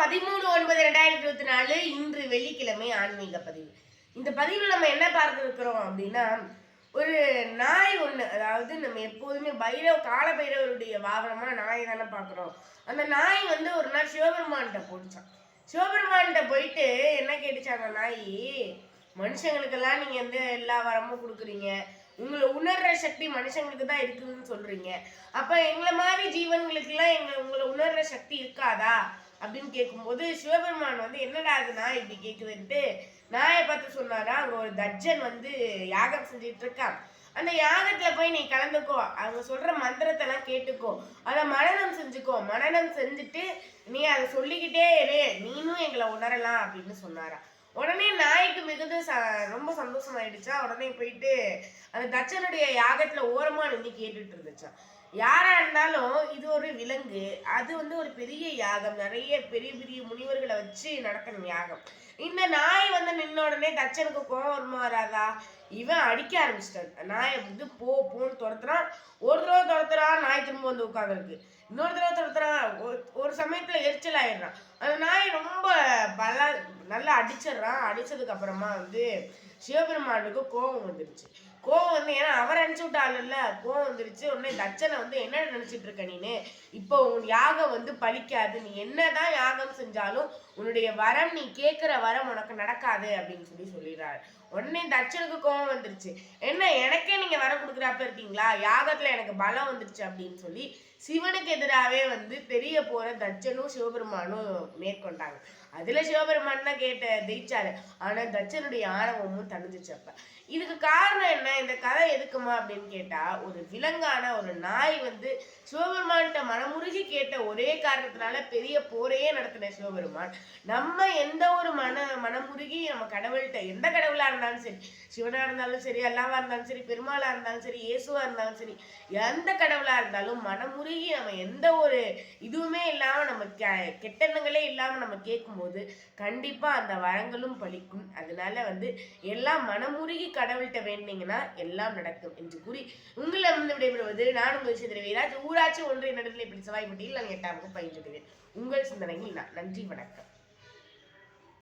பதிமூணு ஒன்பது ரெண்டாயிரத்தி இருபத்தி நாலு இன்று வெள்ளிக்கிழமை ஆன்மீக பதிவு. இந்த பதிவில் நம்ம என்ன பார்க்க இருக்கிறோம் அப்படின்னா ஒரு நாய் ஒன்று அதாவது நம்ம எப்போதுமே பைரவ கால பைரவருடைய வாகனமாக நாய் தானே பார்க்குறோம். அந்த நாய் வந்து ஒரு நாள் சிவபெருமான்கிட்ட போட்டுச்சான் சிவபெருமான்கிட்ட போயிட்டு என்ன கேட்டுச்சாங்க நாய்? மனுஷங்களுக்கெல்லாம் நீங்கள் வந்து எல்லா வரமும் கொடுக்குறீங்க. உங்களை உணர்ற சக்தி மனுஷங்களுக்கு தான் இருக்குதுன்னு சொல்றீங்க. அப்ப எங்களை மாதிரி ஜீவன்களுக்கெல்லாம் எங்க உங்களை உணர்ற சக்தி இருக்காதா? அப்படின்னு கேட்கும்போது சிவபெருமான் வந்து என்னடா அது நாய் இப்படி கேட்குதுன்ட்டு நாயை பார்த்து சொன்னாரா? அங்கே ஒரு தர்ஜன் வந்து யாகம் செஞ்சுட்டு இருக்கான் அந்த யாகத்தில் போய் நீ கலந்துக்கோ. அவங்க சொல்கிற மந்திரத்தை எல்லாம் கேட்டுக்கோ. அதை மனநம் செஞ்சுக்கோ. மனநம் செஞ்சுட்டு நீ அதை சொல்லிக்கிட்டே இரு. நீனும் எங்களை உணரலாம் அப்படின்னு சொன்னாரா. உடனே நாய்க்கு மிகுந்த ச ரொம்ப சந்தோஷமாயிடுச்சா? உடனே போயிட்டு அந்த தச்சனுடைய யாகத்துல ஓரமா நின்று கேட்டுட்டு இருந்துச்சான் யாரா இருந்தாலும் இது ஒரு விலங்கு. அது வந்து ஒரு பெரிய யாகம். நிறைய பெரிய பெரிய முனிவர்களை வச்சு நடத்தின யாகம். இந்த நாய் வந்து நின்ன உடனே தச்சனுக்கு கோபம் வருமா வராதா? இவன் அடிக்க ஆரம்பிச்சிட்டான். நாயை வந்து போ போன்னு துரத்துறான் ஒரு தடவை துரத்துறான் நாய் திரும்ப வந்து உட்காந்துருக்கு இன்னொரு தடவை துரத்துறான் ஒரு- ஒரு சமயத்துல எரிச்சல் ஆயிடுறான். அந்த நாய் ரொம்ப பல நல்லா அடிச்சிடுறான். அடிச்சதுக்கு அப்புறமா வந்து சிவபெருமானுக்கு கோபம் வந்துருச்சு. கோவம் வந்து ஏன்னா அவர் அனுப்பிச்சு விட்டாங்கல்ல கோவம் வந்துருச்சு. உடனே தச்சனை வந்து என்ன நினைச்சிட்டு இருக்க நீனு? இப்போ உன் யாகம் வந்து பலிக்காது. நீ என்னதான் யாகம் செஞ்சாலும் உன்னுடைய வரம் நீ கேட்குற வரம் உனக்கு நடக்காது அப்படின்னு சொல்லி சொல்லிடுறாரு. உடனே தச்சனுக்கு கோவம் வந்துருச்சு. என்ன எனக்கே நீங்க வரம் கொடுக்குறாப்ப இருக்கீங்களா? யாகத்துல எனக்கு பலம் வந்துருச்சு அப்படின்னு சொல்லி சிவனுக்கு எதிராகவே வந்து தெரிய போற தச்சனும் சிவபெருமானும் மேற்கொண்டாங்க. அதுல சிவபெருமான் தான் கேட்ட ஜெயிச்சாரு. ஆனா தச்சனுடைய ஆணவமும் தணிஞ்சிச்சு அப்ப. இதுக்கு காரணம் என்ன? இந்த கதை எதுக்குமா அப்படின்னு கேட்டா ஒரு விலங்கான ஒரு நாய் வந்து சிவபெருமான்கிட்ட மனமுருகி கேட்ட ஒரே காரணத்தினால பெரிய போரையே நடத்தின சிவபெருமான். நம்ம எந்த ஒரு மன மனமுருகி நம்ம கடவுள்கிட்ட எந்த கடவுளா இருந்தாலும் சரி சிவனா இருந்தாலும் சரி அல்லாவா இருந்தாலும் சரி பெருமாளா இருந்தாலும் சரி இயேசுவா இருந்தாலும் சரி எந்த கடவுளா இருந்தாலும் மனமுருகி நம்ம எந்த ஒரு இதுவுமே இல்லாம நம்ம கெ- கெட்டெண்ணங்களே இல்லாம நம்ம கேட்கும்போது கண்டிப்பா அந்த வரங்களும் பலிக்கும். அதனால வந்து எல்லாம் மனமுருகி கடவுள்கிட்ட வேண்டிங்கன்னா எல்லாம் நடக்கும் என்று கூறி உங்களிடம் விடைபெறுவது நான் உங்கள் சிந்திர வீராஜ் ஊராட்சி ஒன்றிய நடுநிலை இப்படி செவ்வாய்ப்பட்டியில் நான் எட்டாம் வகுப்பு உங்கள் சிந்தனையில் நான். நன்றி வணக்கம்.